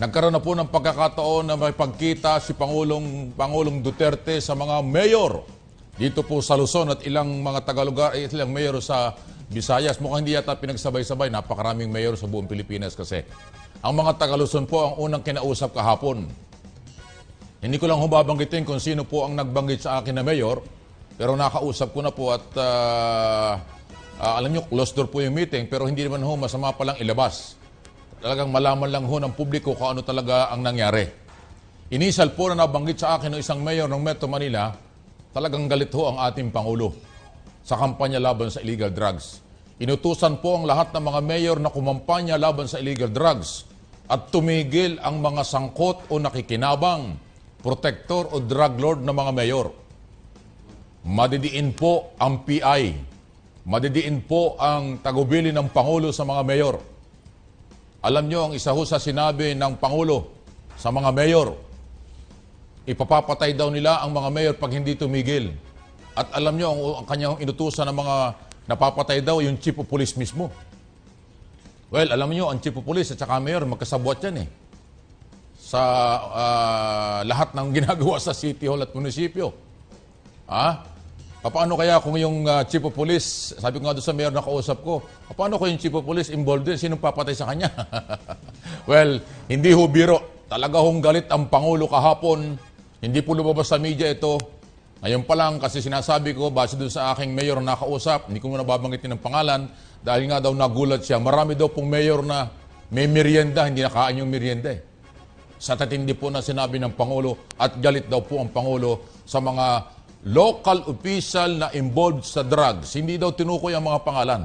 Nagkaroon na po ng pagkakataon na may pagkita si Pangulong, Pangulong Duterte sa mga mayor dito po sa Luzon at ilang mga tagalugar, eh, ilang mayor sa Visayas. Mukhang hindi yata pinagsabay-sabay. Napakaraming mayor sa buong Pilipinas kasi. Ang mga taga Luzon po ang unang kinausap kahapon. Hindi ko lang humabanggitin kung sino po ang nagbanggit sa akin na mayor, pero nakausap ko na po at ah, ah, alam nyo, closed door po yung meeting, pero hindi naman ho masama palang ilabas. Talagang malaman lang ho ng publiko kung ano talaga ang nangyari. Inisal po na nabanggit sa akin ng isang mayor ng Metro Manila, talagang galit ho ang ating Pangulo sa kampanya laban sa illegal drugs. Inutusan po ang lahat ng mga mayor na kumampanya laban sa illegal drugs at tumigil ang mga sangkot o nakikinabang, protector o drug lord na mga mayor. Madidiin po ang PI. Madidiin po ang tagubili ng Pangulo sa mga mayor. Alam nyo, ang isa ho sa sinabi ng Pangulo sa mga mayor, ipapapatay daw nila ang mga mayor pag hindi tumigil. At alam nyo, ang, ang kanyang inutusan ng mga napapatay daw, yung chief of police mismo. Well, alam nyo, ang chief of police at saka mayor, magkasabwat yan eh. Sa ah, lahat ng ginagawa sa city hall at munisipyo. Ha? Paano kaya kung yung ah, chief of police, sabi ko nga doon sa mayor na kausap ko, paano kung yung chief of police involved din? Sinong papatay sa kanya? well, hindi ho biro. Talaga hong galit ang Pangulo kahapon. Hindi po lumabas sa media ito. Ngayon pa lang kasi sinasabi ko, base doon sa aking mayor na nakausap, hindi ko muna babanggitin ng pangalan, dahil nga daw nagulat siya. Marami daw pong mayor na may merienda, hindi nakain yung merienda eh sa tatindi po na sinabi ng Pangulo at galit daw po ang Pangulo sa mga local official na involved sa drugs. Hindi daw tinukoy ang mga pangalan.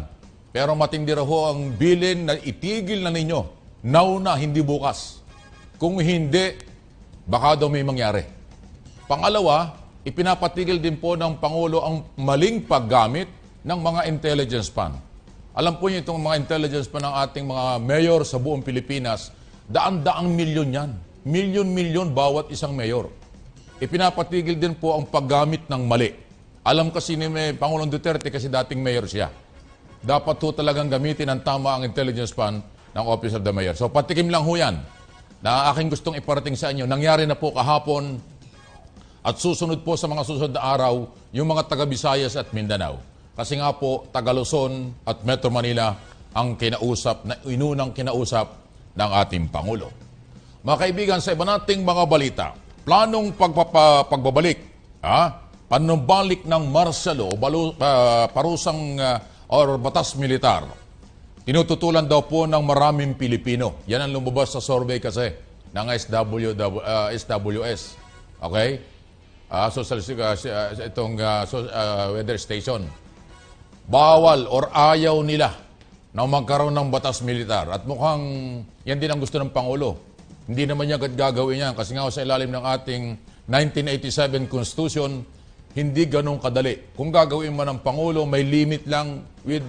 Pero matindi raw ho ang bilin na itigil na ninyo. Now na, hindi bukas. Kung hindi, baka daw may mangyari. Pangalawa, ipinapatigil din po ng Pangulo ang maling paggamit ng mga intelligence fund. Alam po niyo itong mga intelligence fund ng ating mga mayor sa buong Pilipinas, daan-daang milyon yan. Milyon-milyon bawat isang mayor. Ipinapatigil din po ang paggamit ng mali. Alam kasi ni May- Pangulong Duterte kasi dating mayor siya. Dapat po talagang gamitin ang tama ang intelligence fund ng Office of the Mayor. So patikim lang ho yan na aking gustong iparating sa inyo. Nangyari na po kahapon at susunod po sa mga susunod na araw yung mga taga Visayas at Mindanao. Kasi nga po, taga at Metro Manila ang kinausap, na inunang kinausap ng ating Pangulo. Mga kaibigan, sa iba nating mga balita, planong pagpapa, pagbabalik, ha? panumbalik ng law, balu, pa- parusang ah, or batas militar, tinututulan daw po ng maraming Pilipino. Yan ang lumabas sa survey kasi ng SW, ah, SWS. Okay? Ah, social, ah, itong ah, so- ah, weather station. Bawal or ayaw nila na magkaroon ng batas militar. At mukhang yan din ang gusto ng Pangulo. Hindi naman niya agad gagawin yan kasi nga sa ilalim ng ating 1987 Constitution, hindi ganong kadali. Kung gagawin man ng Pangulo, may limit lang with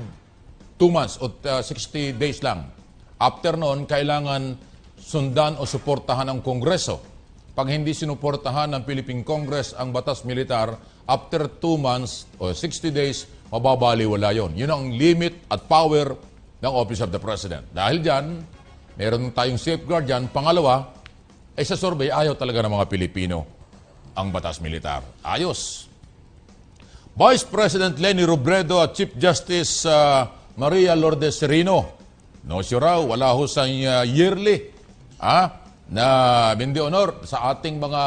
2 months o uh, 60 days lang. After noon, kailangan sundan o suportahan ng Kongreso. Pag hindi sinuportahan ng Philippine Congress ang batas militar, after 2 months o 60 days, mababaliwala yon. Yun ang limit at power ng Office of the President. Dahil dyan, meron tayong safeguard dyan. Pangalawa, ay sa survey, ayaw talaga ng mga Pilipino ang batas militar. Ayos. Vice President Lenny Robredo at Chief Justice uh, Maria Lourdes Serino. No siya raw, wala ho sa uh, yearly ah, na bindi honor sa ating mga,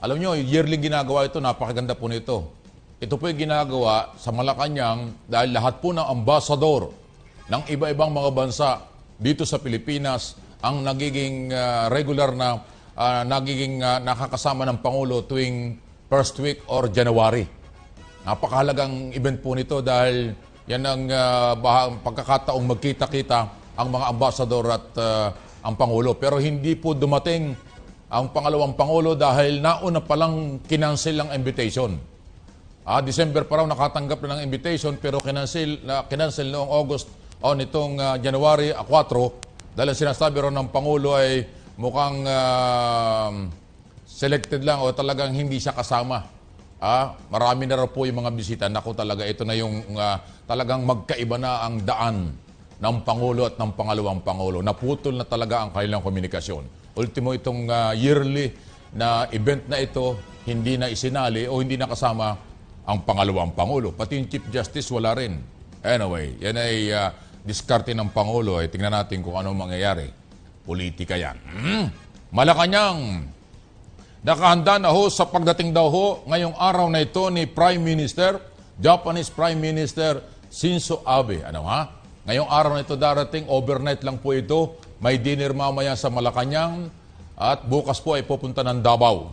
alam nyo, yearly ginagawa ito, napakaganda po nito. Ito po yung ginagawa sa Malacanang dahil lahat po ng ambasador ng iba-ibang mga bansa dito sa Pilipinas ang nagiging uh, regular na uh, nagiging uh, nakakasama ng Pangulo tuwing first week or January. Napakahalagang event po nito dahil yan ang uh, pagkakataong magkita-kita ang mga ambasador at uh, ang Pangulo. Pero hindi po dumating ang pangalawang Pangulo dahil nauna palang kinancel ang invitation. Ah, December pa raw nakatanggap na ng invitation pero kinancel, na, kinancel noong August o nitong ah, January 4 dahil sinasabi raw ng Pangulo ay mukhang ah, selected lang o talagang hindi siya kasama. Ah, marami na raw po yung mga bisita. Naku talaga, ito na yung ah, talagang magkaiba na ang daan ng Pangulo at ng pangalawang Pangulo. Naputol na talaga ang kanilang komunikasyon. Ultimo itong ah, yearly na event na ito, hindi na isinali o hindi nakasama ang pangalawang Pangulo. Pati yung Chief Justice wala rin. Anyway, yan ay ah, diskarte ng Pangulo. Eh, tingnan natin kung ano mangyayari. Politika yan. Mm. Malacanang, nakahanda na ho sa pagdating daw ho ngayong araw na ito ni Prime Minister, Japanese Prime Minister Shinzo Abe. Ano ha? Ngayong araw na ito darating, overnight lang po ito. May dinner mamaya sa Malacanang at bukas po ay pupunta ng Davao.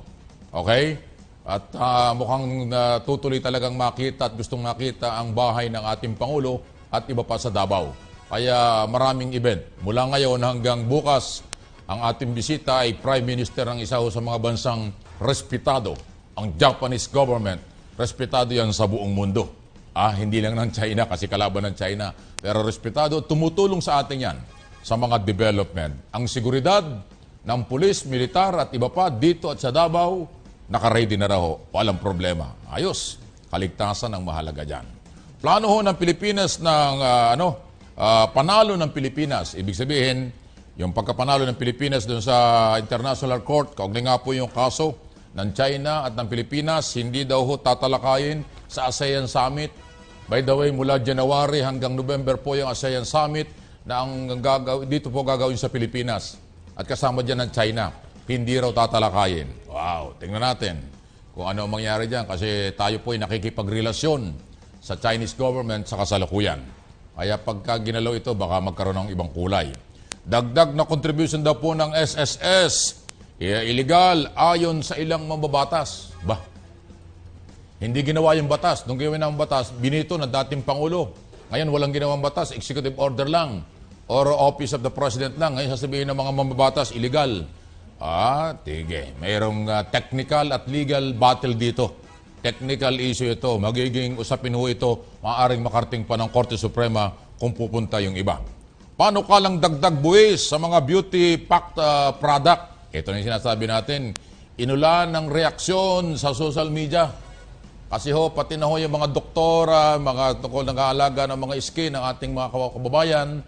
Okay? At ah, mukhang ah, tutuloy talagang makita at gustong makita ang bahay ng ating Pangulo at iba pa sa Davao. Kaya maraming event. Mula ngayon hanggang bukas, ang ating bisita ay Prime Minister ng isa sa mga bansang respetado, ang Japanese government. Respetado yan sa buong mundo. Ah, hindi lang ng China kasi kalaban ng China. Pero respetado, tumutulong sa atin yan sa mga development. Ang seguridad ng pulis, militar at iba pa dito at sa Davao, nakaready na raw. ho. Walang problema. Ayos. Kaligtasan ang mahalaga dyan. Plano ho ng Pilipinas ng ah, ano, ah, panalo ng Pilipinas. Ibig sabihin, yung pagkapanalo ng Pilipinas doon sa International Court, kaugnay nga po yung kaso ng China at ng Pilipinas, hindi daw ho tatalakayin sa ASEAN Summit. By the way, mula January hanggang November po yung ASEAN Summit na ang gagaw, dito po gagawin sa Pilipinas. At kasama dyan ng China. Hindi raw tatalakayin. Wow, tingnan natin kung ano ang mangyari dyan kasi tayo po ay nakikipagrelasyon sa Chinese government sa kasalukuyan. Kaya pagka ginalaw ito, baka magkaroon ng ibang kulay. Dagdag na contribution daw po ng SSS. Illegal ayon sa ilang mambabatas. Bah, hindi ginawa yung batas. Nung gawin ang batas, binito ng dating Pangulo. Ngayon, walang ginawang batas. Executive order lang. Or Office of the President lang. Ngayon, sasabihin ng mga mambabatas, illegal. Ah, tige. Mayroong ah, technical at legal battle dito. Technical issue ito. Magiging usapin ho ito. Maaaring makarting pa ng Korte Suprema kung pupunta yung iba. Paano ka lang dagdag buwis sa mga beauty packed ah, product? Ito na yung sinasabi natin. Inulan ng reaksyon sa social media. Kasi ho, pati na ho yung mga doktora, mga tungkol nag-aalaga ng mga skin ng ating mga kababayan,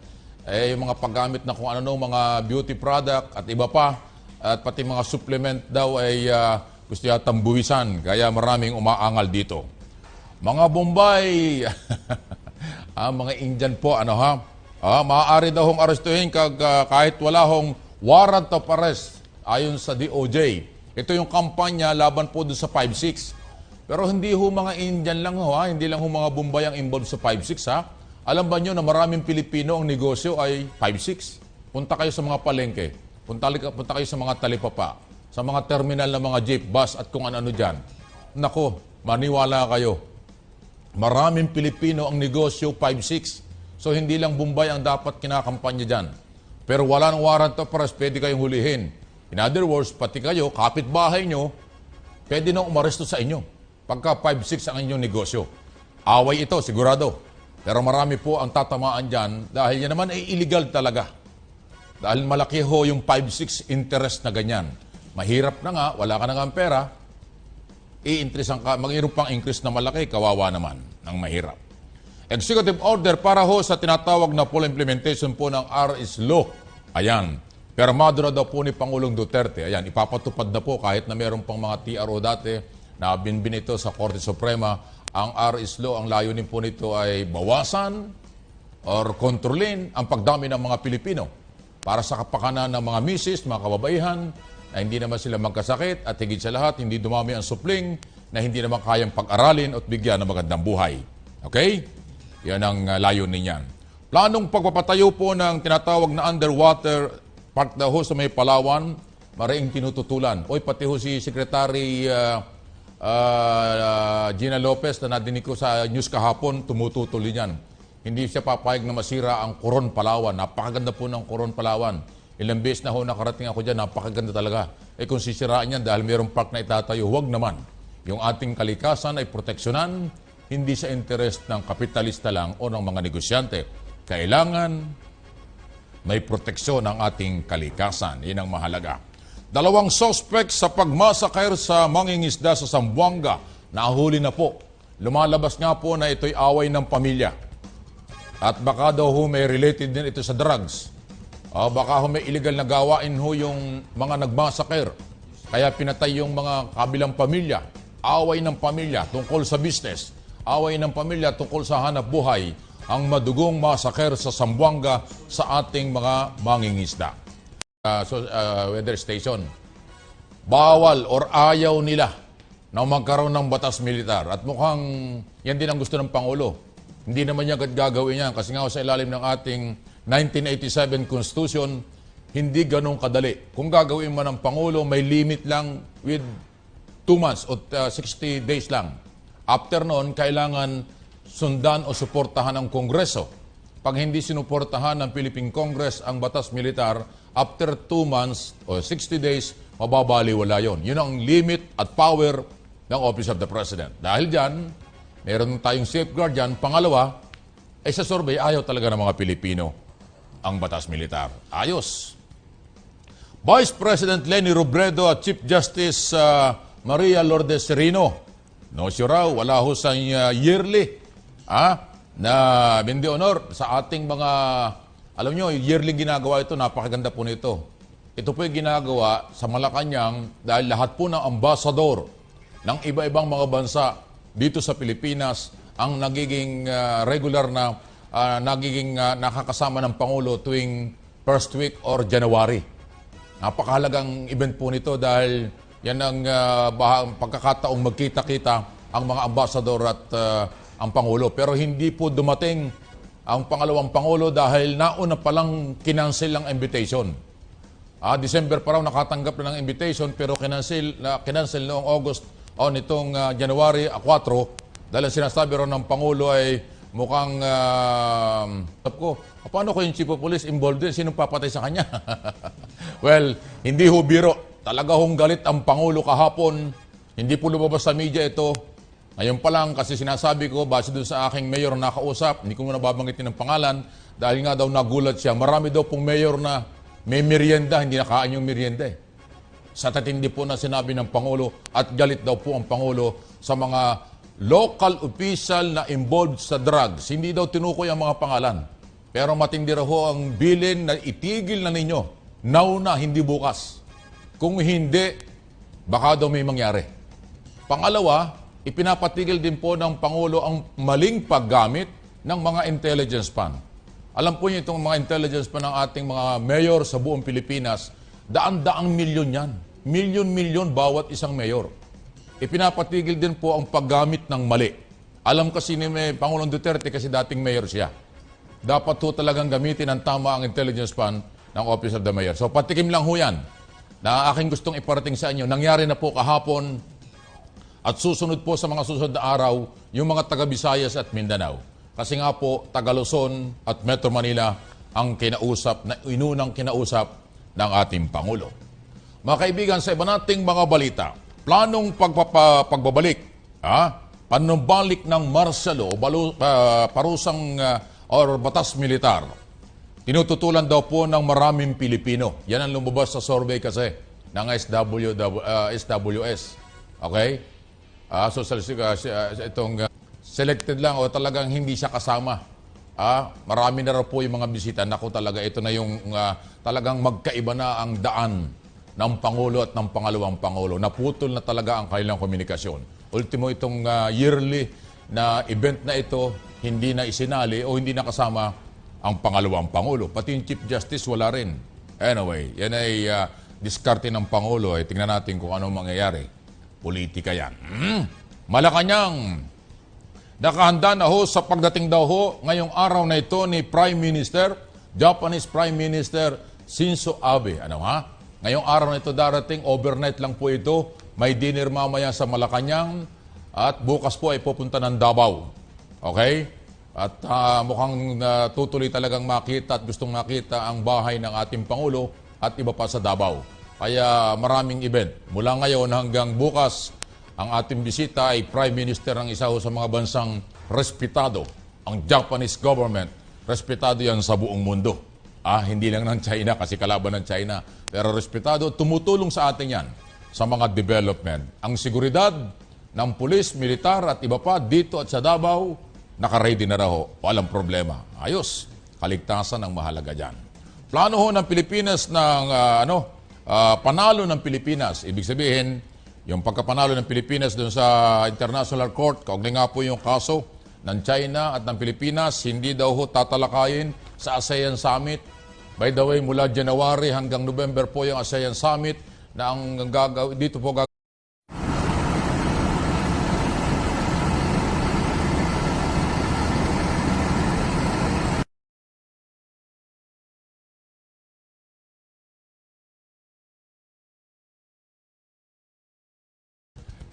eh, yung mga paggamit na kung ano mga beauty product at iba pa, at pati mga supplement daw ay ah, gusto yatang buwisan, kaya maraming umaangal dito. Mga Bombay, ah, mga Indian po, ano ha? Ah, maaari daw hong arestuhin kag, ah, kahit wala hong warrant of arrest ayon sa DOJ. Ito yung kampanya laban po doon sa 5-6. Pero hindi ho mga Indian lang ho, ha? hindi lang ho mga Bombay ang involved sa 5-6 ha. Alam ba nyo na maraming Pilipino ang negosyo ay 5-6? Punta kayo sa mga palengke, punta, punta kayo sa mga talipapa, sa mga terminal ng mga jeep, bus at kung ano-ano dyan. Nako, maniwala kayo. Maraming Pilipino ang negosyo 5-6. So hindi lang Bombay ang dapat kinakampanya dyan. Pero wala ng warrant of arrest, pwede kayong hulihin. In other words, pati kayo, kapitbahay nyo, pwede nang umaresto sa inyo. Pagka 5-6 ang inyong negosyo. Away ito, sigurado. Pero marami po ang tatamaan dyan dahil yan naman ay illegal talaga. Dahil malaki ho yung 5-6 interest na ganyan. Mahirap na nga, wala ka na nga ang pera, i-interesan ka, mag-iroon pang increase na malaki, kawawa naman ng mahirap. Executive order para ho sa tinatawag na full implementation po ng RS Law. Ayan. Permado na daw po ni Pangulong Duterte. Ayan, ipapatupad na po kahit na meron pang mga TRO dati na binbin ito sa Korte Suprema. Ang RS Law, ang layunin po nito ay bawasan or kontrolin ang pagdami ng mga Pilipino para sa kapakanan ng mga misis, mga kababaihan, na hindi naman sila magkasakit at higit sa lahat, hindi dumami ang supling na hindi naman kayang pag-aralin at bigyan ng magandang buhay. Okay? Yan ang uh, layunin niyan. Planong pagpapatayo po ng tinatawag na underwater park daw sa may Palawan, maraming tinututulan. Oy, pati ho si Secretary uh, uh, Gina Lopez na nadinig ko sa news kahapon, tumututuloy niyan. Hindi siya papayag na masira ang Coron Palawan. Napakaganda po ng Coron Palawan. Ilang beses na ho nakarating ako dyan, napakaganda talaga. Eh kung sisiraan yan dahil mayroong park na itatayo, huwag naman. Yung ating kalikasan ay proteksyonan, hindi sa interest ng kapitalista lang o ng mga negosyante. Kailangan may proteksyon ang ating kalikasan. Yan ang mahalaga. Dalawang suspect sa pagmasakay sa mangingisda sa Zamboanga, nahuli na po. Lumalabas nga po na ito'y away ng pamilya. At baka daw may related din ito sa drugs. Ah, baka ho may illegal na gawain ho yung mga nagmasaker. Kaya pinatay yung mga kabilang pamilya. Away ng pamilya tungkol sa business. Away ng pamilya tungkol sa hanap buhay. Ang madugong masaker sa Sambuanga sa ating mga mangingisda. Ah, so, ah, weather station bawal or ayaw nila na magkaroon ng batas militar. At mukhang yan din ang gusto ng Pangulo. Hindi naman niya agad gagawin yan kasi nga sa ilalim ng ating 1987 Constitution, hindi ganun kadali. Kung gagawin man ng Pangulo, may limit lang with 2 months o uh, 60 days lang. After noon, kailangan sundan o suportahan ng Kongreso. Pag hindi sinuportahan ng Philippine Congress ang batas militar, after 2 months o 60 days, mababaliwala yon. Yun ang limit at power ng Office of the President. Dahil dyan, meron tayong safeguard dyan. Pangalawa, ay sa survey, ayaw talaga ng mga Pilipino ang batas militar. Ayos. Vice President Lenny Robredo at Chief Justice uh, Maria Lourdes Serino. No, siya raw, wala ho sa uh, yearly ah, na bindi honor sa ating mga, alam nyo, yearly ginagawa ito, napakaganda po nito. Ito po yung ginagawa sa Malacanang dahil lahat po ng ambasador ng iba-ibang mga bansa dito sa Pilipinas ang nagiging uh, regular na uh, nagiging uh, nakakasama ng Pangulo tuwing first week or January. Napakahalagang event po nito dahil yan ang uh, bah- pagkakataong magkita-kita ang mga ambasador at uh, ang Pangulo. Pero hindi po dumating ang pangalawang Pangulo dahil nauna palang kinancel ang invitation. Ah, December pa raw nakatanggap na ng invitation pero kinancel, na, kinancel noong August o nitong ah, January 4 dahil sinasabi raw ng Pangulo ay mukhang uh, ko, paano ko yung chief of police involved din? Sinong papatay sa kanya? well, hindi ho biro. Talaga hong galit ang Pangulo kahapon. Hindi po lumabas sa media ito. Ngayon pa lang kasi sinasabi ko, base doon sa aking mayor na kausap, hindi ko muna babanggitin ng pangalan, dahil nga daw nagulat siya. Marami daw pong mayor na may merienda, hindi nakain yung merienda eh. Sa tatindi po na sinabi ng Pangulo at galit daw po ang Pangulo sa mga local official na involved sa drugs. Hindi daw tinukoy ang mga pangalan. Pero matindi raw ho ang bilin na itigil na ninyo. Now na, hindi bukas. Kung hindi, baka daw may mangyari. Pangalawa, ipinapatigil din po ng Pangulo ang maling paggamit ng mga intelligence fund. Alam po niyo itong mga intelligence pa ng ating mga mayor sa buong Pilipinas, daan-daang milyon yan. Milyon-milyon bawat isang mayor. Ipinapatigil din po ang paggamit ng mali. Alam kasi ni May Pangulong Duterte kasi dating mayor siya. Dapat po talagang gamitin ang tama ang intelligence fund ng Office of the Mayor. So patikim lang ho yan na aking gustong iparating sa inyo. Nangyari na po kahapon at susunod po sa mga susunod na araw yung mga taga Visayas at Mindanao. Kasi nga po, taga Luzon at Metro Manila ang kinausap, na inunang kinausap ng ating Pangulo. Mga kaibigan, sa iba nating mga balita, planong pagpapa, pagbabalik, ah, panumbalik ng martial law, balu, ah, parusang ah, or batas militar, tinututulan daw po ng maraming Pilipino. Yan ang lumabas sa survey kasi ng SW, ah, SWS. Okay? Ah, so, ah, itong ah, selected lang o talagang hindi siya kasama. Ah, marami na raw po yung mga bisita. Naku talaga, ito na yung ah, talagang magkaiba na ang daan ng Pangulo at ng pangalawang Pangulo. Naputol na talaga ang kanilang komunikasyon. Ultimo itong ah, yearly na event na ito, hindi na isinali o hindi na kasama ang pangalawang Pangulo. Pati yung Chief Justice wala rin. Anyway, yan ay ah, diskarte ng Pangulo. Ay, tingnan natin kung anong mangyayari. Politika yan. Mm. Malacanang, Nakahanda na ho sa pagdating daw ho ngayong araw na ito ni Prime Minister, Japanese Prime Minister Shinzo Abe. Ano ha? Ngayong araw na ito darating, overnight lang po ito. May dinner mamaya sa Malacanang at bukas po ay pupunta ng Davao. Okay? At ah, mukhang uh, tutuloy talagang makita at gustong makita ang bahay ng ating Pangulo at iba pa sa Davao. Kaya maraming event. Mula ngayon hanggang bukas, ang ating bisita ay Prime Minister ng isa sa mga bansang respetado, ang Japanese government. Respetado yan sa buong mundo. Ah, hindi lang ng China kasi kalaban ng China. Pero respetado, tumutulong sa atin yan sa mga development. Ang seguridad ng pulis, militar at iba pa dito at sa Davao, nakaready na raw, walang problema. Ayos, kaligtasan ang mahalaga dyan. Plano ho ng Pilipinas ng ah, ano, ah, panalo ng Pilipinas. Ibig sabihin, yung pagkapanalo ng Pilipinas doon sa International Court, kaugnay nga po yung kaso ng China at ng Pilipinas, hindi daw ho tatalakayin sa ASEAN Summit. By the way, mula January hanggang November po yung ASEAN Summit na ang gagaw dito po gagawin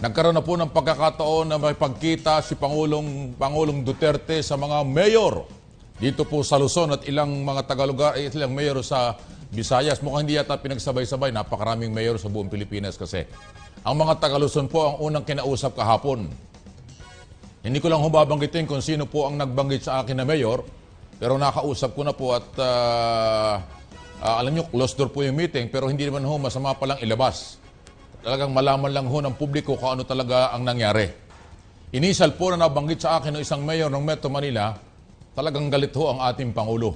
Nagkaroon na po ng pagkakataon na may pagkita si Pangulong, Pangulong Duterte sa mga mayor dito po sa Luzon at ilang mga tagalugar, eh, ilang mayor sa Visayas. Mukhang hindi yata pinagsabay-sabay. Napakaraming mayor sa buong Pilipinas kasi. Ang mga taga Luzon po ang unang kinausap kahapon. Hindi ko lang humabanggitin kung sino po ang nagbanggit sa akin na mayor, pero nakausap ko na po at ah, ah, alam nyo, closed door po yung meeting, pero hindi naman ho masama palang ilabas. Talagang malaman lang ho ng publiko kung ano talaga ang nangyari. Inisal po na nabanggit sa akin ng isang mayor ng Metro Manila, talagang galit ho ang ating Pangulo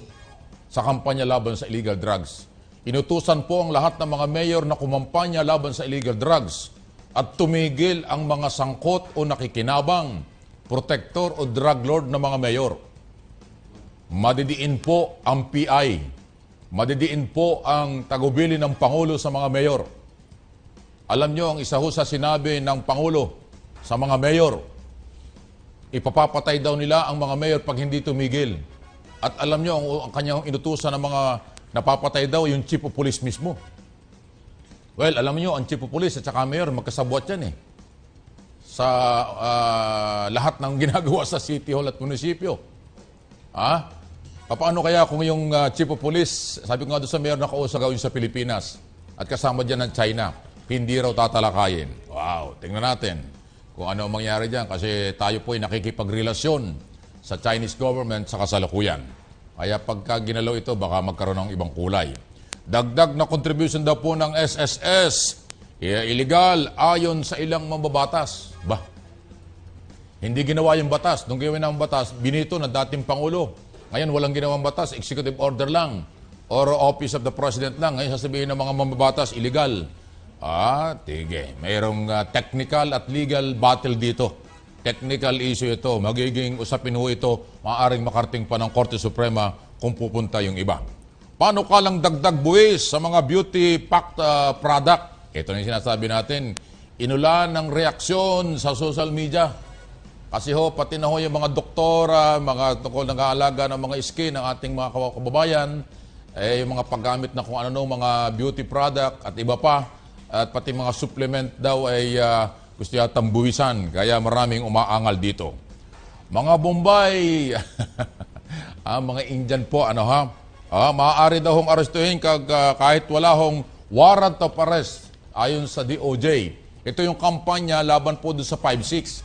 sa kampanya laban sa illegal drugs. Inutusan po ang lahat ng mga mayor na kumampanya laban sa illegal drugs at tumigil ang mga sangkot o nakikinabang, protector o drug lord na mga mayor. Madidiin po ang PI. Madidiin po ang tagubili ng Pangulo sa mga mayor. Alam nyo, ang isa ho sa sinabi ng Pangulo sa mga mayor, ipapapatay daw nila ang mga mayor pag hindi tumigil. At alam nyo, ang, ang kanyang inutusan ng mga napapatay daw, yung chief of police mismo. Well, alam nyo, ang chief of police at saka mayor, magkasabwat yan eh. Sa ah, lahat ng ginagawa sa City Hall at munisipyo. Ha? Paano kaya kung yung ah, chief of police, sabi ko nga doon sa mayor na kausap gawin sa Pilipinas at kasama dyan ng China, hindi raw tatalakayin. Wow, tingnan natin kung ano ang mangyari dyan kasi tayo po ay nakikipagrelasyon sa Chinese government sa kasalukuyan. Kaya pagka ginalaw ito, baka magkaroon ng ibang kulay. Dagdag na contribution daw po ng SSS, illegal ayon sa ilang mambabatas. Bah, hindi ginawa yung batas. Nung gawin ang batas, binito ng dating Pangulo. Ngayon, walang ginawang batas. Executive order lang. Or Office of the President lang. Ngayon, sasabihin ng mga mambabatas, illegal. Ah, tige. Mayroong ah, technical at legal battle dito. Technical issue ito. Magiging usapin ho ito. Maaaring makarting pa ng Korte Suprema kung pupunta yung iba. Paano ka lang dagdag buwis sa mga beauty packed ah, product? Ito na yung sinasabi natin. Inulan ng reaksyon sa social media. Kasi ho, pati na ho yung mga doktora, mga tungkol nag-aalaga ng mga skin ng ating mga kababayan, eh, yung mga paggamit na kung ano mga beauty product at iba pa, at pati mga supplement daw ay ah, gusto yatang buwisan, kaya maraming umaangal dito. Mga Bombay, ah, mga Indian po, ano ha? Ah, maaari daw hong arestuhin kag, ah, kahit wala hong warrant of arrest ayon sa DOJ. Ito yung kampanya laban po doon sa 5-6.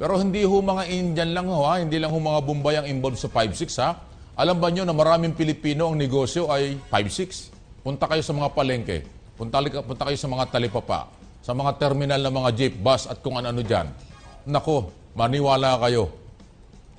Pero hindi ho mga Indian lang ho ha, hindi lang ho mga Bombay ang involved sa 5-6 ha. Alam ba nyo na maraming Pilipino ang negosyo ay 5-6? Punta kayo sa mga palengke, punta, punta kayo sa mga talipapa, sa mga terminal ng mga jeep, bus at kung ano-ano dyan. Nako, maniwala kayo,